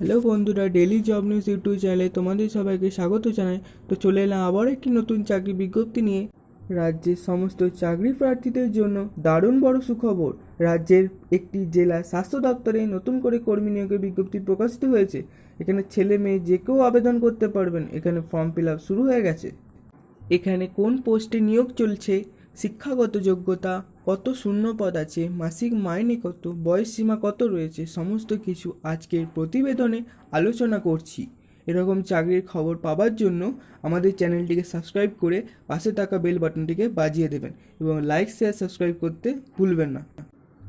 Hello বন্ধুরা daily job news YouTube চ্যানেলে তোমাদের সবাইকে স্বাগত জানাই। তো চলে এলাম আবার একটি নতুন চাকরি বিজ্ঞপ্তি নিয়ে। রাজ্যের সমস্ত চাকরি প্রার্থীদের জন্য দারুণ বড় সুখবর। রাজ্যের একটি জেলা স্বাস্থ্য দপ্তরে নতুন করে কর্মী নিয়োগের বিজ্ঞপ্তি প্রকাশিত হয়েছে। এখানে ছেলে মেয়ে যে কেউ আবেদন করতে পারবেন। এখানে ফর্ম ফিল আপ শুরু হয়ে গেছে। এখানে কোন পোস্টে নিয়োগ চলছে? শিক্ষাগত যোগ্যতা কত শূন্য পদ আছে, মাসিক মাইনে কত, বয়স সীমা কত রয়েছে, সমস্ত কিছু আজকের প্রতিবেদনে আলোচনা করছি। এরকম চাকরির খবর পাওয়ার জন্য আমাদের চ্যানেলটিকে সাবস্ক্রাইব করে পাশে থাকা বেল বাটনটিকে বাজিয়ে দেবেন এবং লাইক, শেয়ার, সাবস্ক্রাইব করতে ভুলবেন না।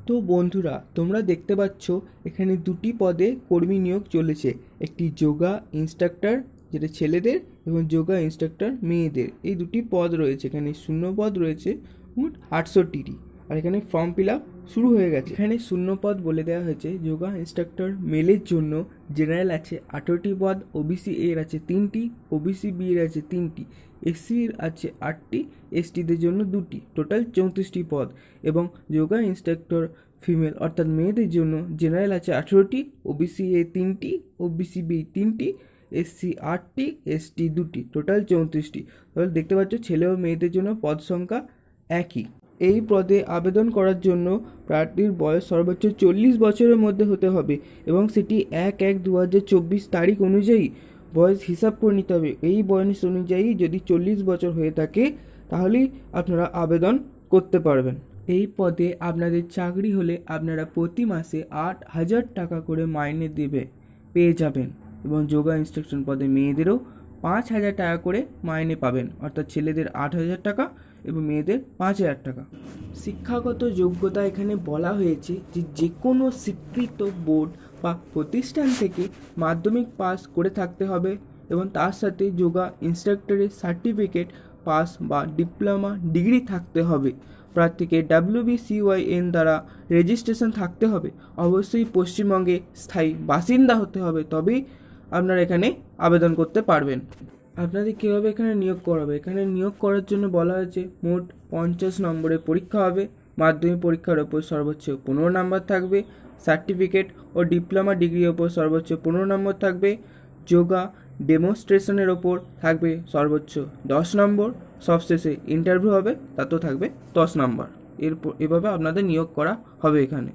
তো বন্ধুরা, তোমরা দেখতে পাচ্ছ এখানে দুটি পদে কর্মী নিয়োগ চলেছে। একটি যোগা ইনস্ট্রাক্টর, যেটা ছেলেদের, এবং যোগা ইনস্ট্রাক্টর মেয়েদের। এই দুটি পদ রয়েছে, এখানে শূন্য পদ রয়েছে। মোট আটষট্টিটি আর এখানে ফর্ম ফিল আপ শুরু হয়ে গেছে। এখানে শূন্য পদ বলে দেওয়া হয়েছে, যোগা ইনস্ট্রাক্টর মেলের জন্য। জেনারেল আছে আঠেরোটি পদ ওবিসি এর আছে তিনটি ওবিসি বি এর আছে তিনটি এসসির আছে আটটি এসটিদের জন্য দুটি। টোটাল চৌত্রিশটি পদ। এবং যোগা ইনস্ট্রাক্টর ফিমেল, অর্থাৎ মেয়েদের জন্য জেনারেল আছে আঠেরোটি ওবিসি এ তিনটি ওবিসি বি তিনটি এসসি আটটি এসটি দুটি। টোটাল চৌত্রিশটি। তাহলে দেখতে পাচ্ছ ছেলে ও মেয়েদের জন্য পদ সংখ্যা একই। এই পদে আবেদন করার জন্য প্রার্থীর বয়স সর্বোচ্চ চল্লিশ বছরের মধ্যে হতে হবে এবং সেটি এক এক দু হাজার চব্বিশ তারিখ অনুযায়ী বয়স হিসাব করে নিতে হবে। এই বয়স অনুযায়ী যদি চল্লিশ বছর হয়ে থাকে, তাহলেই আপনারা আবেদন করতে পারবেন। এই পদে আপনাদের চাকরি হলে আপনারা প্রতি মাসে আট হাজার টাকা করে মাইনে দেবে, পেয়ে যাবেন এবং যোগা ইনস্ট্রাকশন পদে মেয়েদেরও পাঁচ হাজার টাকা করে মাইনে পাবেন। অর্থাৎ ছেলেদের আট হাজার টাকা এবং মেয়েদের পাঁচ হাজার টাকা। শিক্ষাগত যোগ্যতা এখানে বলা হয়েছে যে যে কোনো স্বীকৃত বোর্ড বা প্রতিষ্ঠান থেকে মাধ্যমিক পাস করে থাকতে হবে এবং তার সাথে যোগা ইনস্ট্রাক্টরের সার্টিফিকেট, পাস বা ডিপ্লোমা ডিগ্রি থাকতে হবে। প্রার্থীকে ডাব্লিউবিসিওয়াইএন দ্বারা রেজিস্ট্রেশন থাকতে হবে। অবশ্যই পশ্চিমবঙ্গে স্থায়ী বাসিন্দা হতে হবে। তবেই আপনারা এখানে আবেদন করতে পারবেন। আপনাদের কীভাবে এখানে নিয়োগ করাবে? এখানে নিয়োগ করার জন্য বলা হয়েছে, মোট পঞ্চাশ নম্বরের পরীক্ষা হবে, মাধ্যমিক পরীক্ষার ওপর সর্বোচ্চ পনেরো নম্বর থাকবে, সার্টিফিকেট ও ডিপ্লোমা ডিগ্রির ওপর সর্বোচ্চ পনেরো নম্বর থাকবে, যোগা ডেমনস্ট্রেশনের ওপর থাকবে সর্বোচ্চ দশ নম্বর, সবশেষে ইন্টারভিউ হবে, তাতেও থাকবে দশ নম্বর। এরপর, এভাবে আপনাদের নিয়োগ করা হবে এখানে।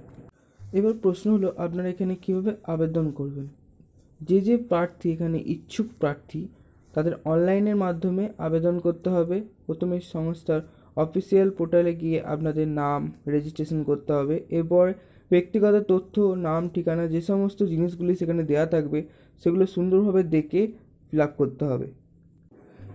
এবার প্রশ্ন হলো, আপনারা এখানে কীভাবে আবেদন করবেন? যে যে প্রার্থী এখানে ইচ্ছুক প্রার্থী, তাদের অনলাইনের মাধ্যমে আবেদন করতে হবে। প্রথমে সংস্থার অফিসিয়াল পোর্টালে গিয়ে আপনাদের নাম রেজিস্ট্রেশন করতে হবে। এরপর ব্যক্তিগত তথ্য, নাম, ঠিকানা, যে সমস্ত জিনিসগুলি সেখানে দেওয়া থাকবে, সেগুলো সুন্দরভাবে দেখে ফিল আপ করতে হবে।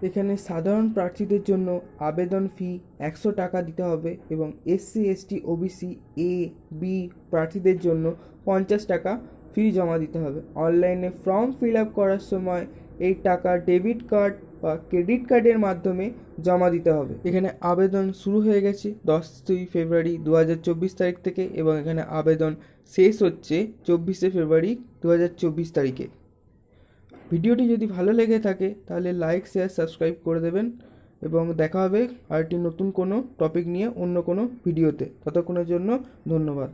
এখানে সাধারণ প্রার্থীদের জন্য আবেদন ফি একশো টাকা দিতে হবে এবং SC, ST, OBC, A, B প্রার্থীদের জন্য পঞ্চাশ টাকা ফি জমা দিতে হবে। অনলাইনে ফর্ম ফিল আপ করার সময় এই টাকা ডেবিট কার্ড বা ক্রেডিট কার্ডের মাধ্যমে জমা দিতে হবে। এখানে আবেদন শুরু হয়ে গেছে দশই ফেব্রুয়ারি দু হাজার চব্বিশ তারিখ থেকে এবং এখানে আবেদন শেষ হচ্ছে চব্বিশে ফেব্রুয়ারি দু হাজার চব্বিশ তারিখে। ভিডিওটি যদি ভালো লেগে থাকে তাহলে লাইক, শেয়ার, সাবস্ক্রাইব করে দেবেন এবং দেখা হবে আরেকটি নতুন কোনো টপিক নিয়ে অন্য কোনো ভিডিওতে। ততক্ষণের জন্য ধন্যবাদ।